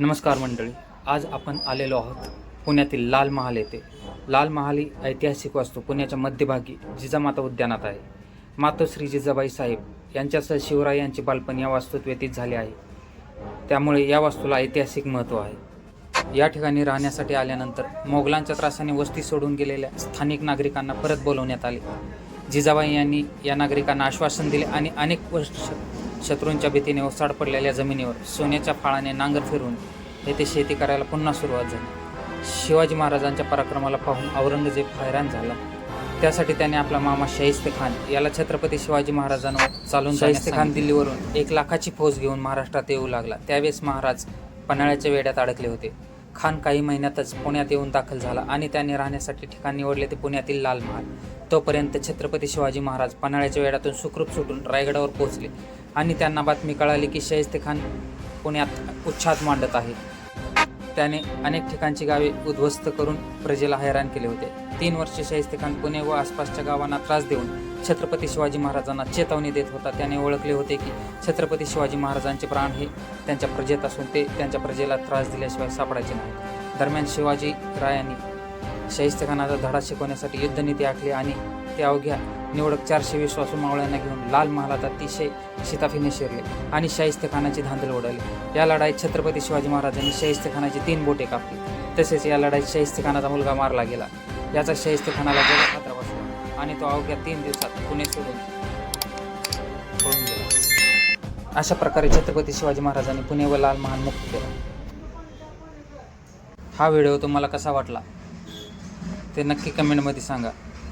नमस्कार मंडळी आज आपण आलेलो आहोत पुण्यातील लाल महाल येथे. लाल महाल ही ऐतिहासिक वास्तू पुण्याच्या मध्यभागी जिजामाता उद्यानात आहे. मातोश्री जिजाबाई साहेब यांच्यासह शिवराय यांचे बालपण या वास्तूत व्यतीत झाले आहे. त्यामुळे या वास्तूला ऐतिहासिक महत्त्व आहे. या ठिकाणी राहण्यासाठी आल्यानंतर मोगलांच्या त्रासाने वस्ती सोडून गेलेल्या स्थानिक नागरिकांना परत बोलवण्यात आले. जिजाबाई यांनी या नागरिकांना आश्वासन दिले आणि अनेक वर्ष शत्रूंच्या भीतीने ओसाड पडलेल्या जमिनीवर सोन्याच्या फाळाने नांगर फिरवून येथे शेती करायला पुन्हा सुरुवात झाली. शिवाजी महाराजांच्या पराक्रमाला पाहून औरंगजेब हैराण झाला. त्यासाठी त्याने आपला मामा शाहिस्ते खान याला छत्रपती शिवाजी महाराजांवर चालून शाहिस्ते खान दिल्लीवरून. एक लाखाची फौज घेऊन महाराष्ट्रात येऊ लागला. त्यावेळेस महाराज पन्हाळ्याच्या वेड्यात अडकले होते. खान काही महिन्यातच पुण्यात येऊन दाखल झाला आणि त्याने राहण्यासाठी ठिकाण निवडले ते पुण्यातील लाल महाल तोपर्यंत छत्रपती शिवाजी महाराज पन्हाळ्याच्या वेळातून सुखरूप सुटून रायगडावर पोहोचले आणि त्यांना बातमी कळाली की शाहिस्ते खान पुण्यात उच्छाद मांडत आहे त्याने अनेक ठिकाणची गावे उद्ध्वस्त करून प्रजेला हैराण केले होते. तीन वर्षे शाहिस्ते खान पुणे व आसपासच्या गावांना त्रास देऊन छत्रपती शिवाजी महाराजांना चेतावणी देत होता. त्याने ओळखले होते की छत्रपती शिवाजी महाराजांचे प्राण हे त्यांच्या प्रजेत असून ते त्यांच्या प्रजेला त्रास दिल्याशिवाय सापडायचे नाही दरम्यान शिवाजी रायांनी शाहिस्ते खानाचा धडा शिकवण्यासाठी युद्धनीती आखली आणि ते अवघ्या निवडक चारशे विश्वासू मावळ्यांना घेऊन लाल महालात अतिशय शिताफीने शिरले आणि शाहिस्तखानाची धांदल उडाली या लढाईत छत्रपती शिवाजी महाराजांनी शाहिस्ते खानाची तीन बोटे कापली. तसेच या लढाईत शाहिस्ते खानाचा मुलगा मारला गेला. याचा शाहिस्ते खानाला खात्रा बसला आणि तो अवघ्या तीन दिवसात पुणे सोडून अशा प्रकारे छत्रपती शिवाजी महाराजांनी पुणे व लाल महाल मुक्त केला. हा व्हिडिओ तुम्हाला कसा वाटला? ते नक्की कमेंटमध्ये सांगा.